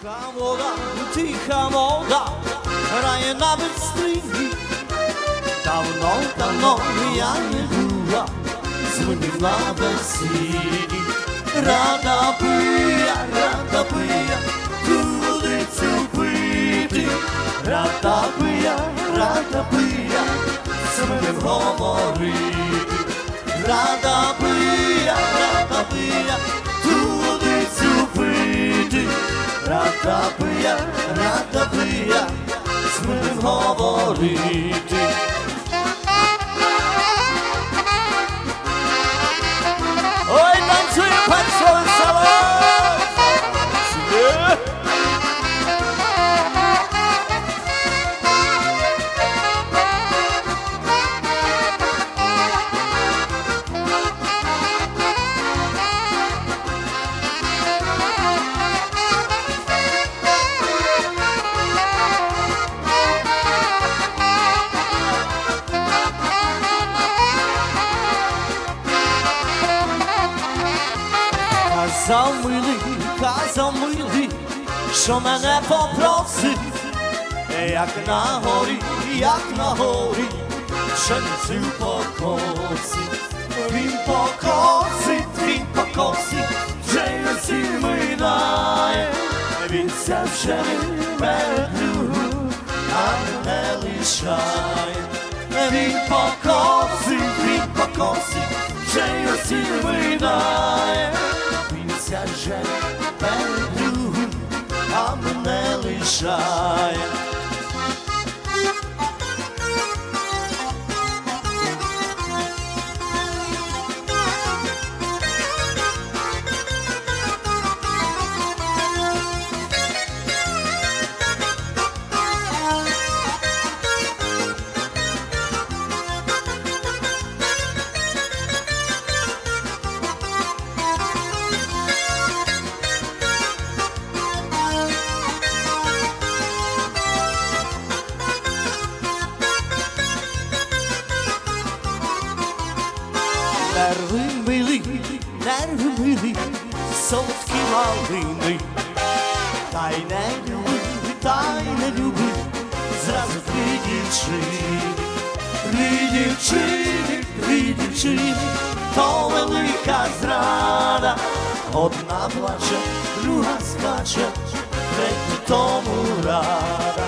Тиха вода, тиха вода, грає на бистрині. Давно, давно я не була, дзвонив на весіллі. Рада би я, рада би я, ту пити. Рада би я, рада би я, з говорити. Рада би я, рада би я, Ратапия, рада би я, з ним говорити. Казав милий, казав милий, що мене попросив, як на горі, як на горі, пшеницю покосить, він покосить, він покосить, вже й минає, він ся вже меду, а не лишає, він покосить, він покосить, вже й минає, лишає. Нерви милі, нерви милі, солодкі малини. Та й не люби, та й не люби, зразу три дівчини. Три дівчини, три дівчини, то велика зрада. Одна плаче, друга скаче, третя тому рада.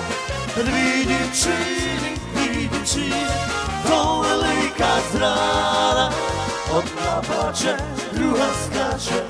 Дві дівчини, дві дівчини, то велика зрада. Одна плаче, друга скаче,